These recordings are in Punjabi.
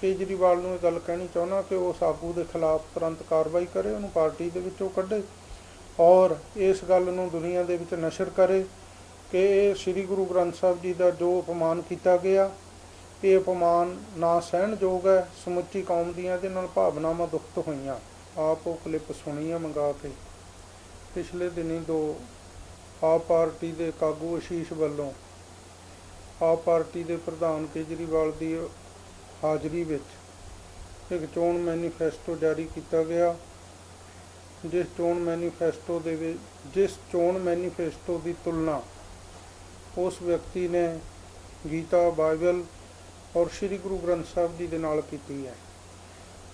ਕੇਜਰੀਵਾਲ ਨੂੰ ਇਹ ਗੱਲ ਕਹਿਣੀ ਚਾਹੁੰਦਾ ਕਿ ਉਸ ਆਗੂ ਦੇ ਖਿਲਾਫ ਤੁਰੰਤ ਕਾਰਵਾਈ ਕਰੇ, ਉਹਨੂੰ ਪਾਰਟੀ ਦੇ ਵਿੱਚੋਂ ਕੱਢੇ ਔਰ ਇਸ ਗੱਲ ਨੂੰ ਦੁਨੀਆ ਦੇ ਵਿੱਚ ਨਸ਼ਰ ਕਰੇ ਕਿ ਇਹ ਸ੍ਰੀ ਗੁਰੂ ਗ੍ਰੰਥ ਸਾਹਿਬ ਜੀ ਦਾ ਜੋ ਅਪਮਾਨ ਕੀਤਾ ਗਿਆ, ਇਹ ਅਪਮਾਨ ਨਾ ਸਹਿਣਯੋਗ ਹੈ, ਸਮੁੱਚੀ ਕੌਮ ਦੀਆਂ ਇਹਦੇ ਨਾਲ ਭਾਵਨਾਵਾਂ ਦੁਖਤ ਹੋਈਆਂ। ਆਪ ਉਹ ਕਲਿੱਪ ਸੁਣੀ ਆ ਮੰਗਾ ਕੇ। ਪਿਛਲੇ ਦਿਨੀ ਦੋ ਆਪ ਪਾਰਟੀ ਦੇ ਕਾਗੂ ਅਸ਼ੀਸ਼ ਵੱਲੋਂ ਆਪ ਪਾਰਟੀ ਦੇ ਪ੍ਰਧਾਨ ਕੇਜਰੀਵਾਲ ਦੀ ਹਾਜ਼ਰੀ ਵਿੱਚ। ਇੱਕ ਚੋਣ ਮੈਨੀਫੈਸਟੋ ਜਾਰੀ ਕੀਤਾ ਗਿਆ। ਜਿਸ ਚੋਣ ਮੈਨੀਫੈਸਟੋ ਦੇ ਵਿੱਚ ਜਿਸ ਚੋਣ ਮੈਨੀਫੈਸਟੋ ਦੀ ਤੁਲਨਾ ਉਸ ਵਿਅਕਤੀ ਨੇ ਗੀਤਾ ਬਾਈਬਲ ਔਰ ਸ੍ਰੀ ਗੁਰੂ ਗ੍ਰੰਥ ਸਾਹਿਬ ਜੀ ਦੇ ਨਾਲ ਕੀਤੀ ਹੈ।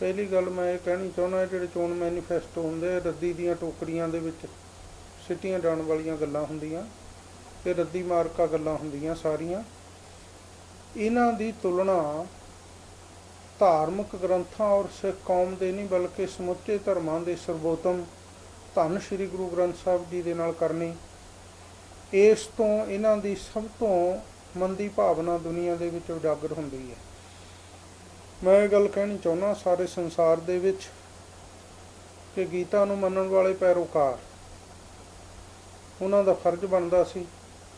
ਪਹਿਲੀ ਗੱਲ ਮੈਂ ਇਹ ਕਹਿਣੀ ਚਾਹੁੰਦਾ ਜਿਹੜੇ ਚੋਣ ਮੈਨੀਫੈਸਟੋ ਹੁੰਦੇ ਰੱਦੀ ਦੀਆਂ ਟੋਕਰੀਆਂ ਦੇ ਵਿੱਚ ਸਿੱਟੀਆਂ ਜਾਣ ਵਾਲੀਆਂ ਗੱਲਾਂ ਹੁੰਦੀਆਂ ਤੇ ਰੱਦੀ ਮਾਰਕਾ ਗੱਲਾਂ ਹੁੰਦੀਆਂ ਸਾਰੀਆਂ। ਇਹਨਾਂ ਦੀ ਤੁਲਨਾ ਧਾਰਮਿਕ ਗ੍ਰੰਥਾਂ ਔਰ ਸਿੱਖ ਕੌਮ ਦੇ ਨਹੀਂ ਬਲਕਿ ਸਮੁੱਚੇ ਧਰਮਾਂ ਦੇ ਸਰਬੋਤਮ ਧੰਨ ਸ੍ਰੀ ਗੁਰੂ ਗ੍ਰੰਥ ਸਾਹਿਬ ਜੀ ਦੇ ਨਾਲ ਕਰਨੀ। ਇਸ ਤੋਂ ਇਹਨਾਂ ਦੀ ਸਭ ਤੋਂ ਮੰਦੀ ਭਾਵਨਾ ਦੁਨੀਆ ਦੇ ਵਿੱਚ ਉਜਾਗਰ ਹੁੰਦੀ ਹੈ। ਮੈਂ ਇਹ ਗੱਲ ਕਹਿਣੀ ਚਾਹੁੰਦਾ ਸਾਰੇ ਸੰਸਾਰ ਦੇ ਵਿੱਚ ਕਿ ਗੀਤਾ ਨੂੰ ਮੰਨਣ ਵਾਲੇ ਪੈਰੋਕਾਰ ਉਹਨਾਂ ਦਾ ਫਰਜ਼ ਬਣਦਾ ਸੀ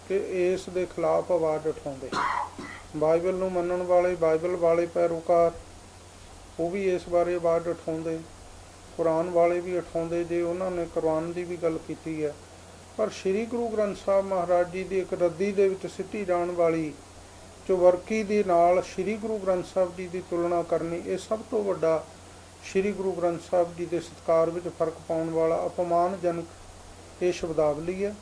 ਕਿ ਇਸ ਦੇ ਖਿਲਾਫ ਆਵਾਜ਼ ਉਠਾਉਂਦੇ। ਬਾਈਬਲ ਨੂੰ ਮੰਨਣ ਵਾਲੇ ਬਾਈਬਲ ਵਾਲੇ ਪੈਰੋਕਾਰ ਉਹ ਵੀ ਇਸ ਬਾਰੇ ਆਵਾਜ਼ ਉਠਾਉਂਦੇ। ਕੁਰਾਨ ਵਾਲੇ ਵੀ ਉਠਾਉਂਦੇ ਜੇ ਉਹਨਾਂ ਨੇ ਕੁਰਾਨ ਦੀ ਵੀ ਗੱਲ ਕੀਤੀ ਹੈ। ਪਰ ਸ੍ਰੀ ਗੁਰੂ ਗ੍ਰੰਥ ਸਾਹਿਬ ਮਹਾਰਾਜ ਜੀ ਦੀ ਇੱਕ ਰੱਦੀ ਦੇ ਵਿੱਚ ਸਿੱਟੀ ਜਾਣ ਵਾਲੀ ਚੁਵਰਕੀ ਦੇ ਨਾਲ ਸ੍ਰੀ ਗੁਰੂ ਗ੍ਰੰਥ ਸਾਹਿਬ ਜੀ ਦੀ ਤੁਲਨਾ ਕਰਨੀ, ਇਹ ਸਭ ਤੋਂ ਵੱਡਾ ਸ੍ਰੀ ਗੁਰੂ ਗ੍ਰੰਥ ਸਾਹਿਬ ਜੀ ਦੇ ਸਤਕਾਰ ਵਿੱਚ ਫ਼ਰਕ ਪਾਉਣ ਵਾਲਾ ਅਪਮਾਨਜਨਕ ਇਹ ਸ਼ਬਦਾਵਲੀ ਹੈ।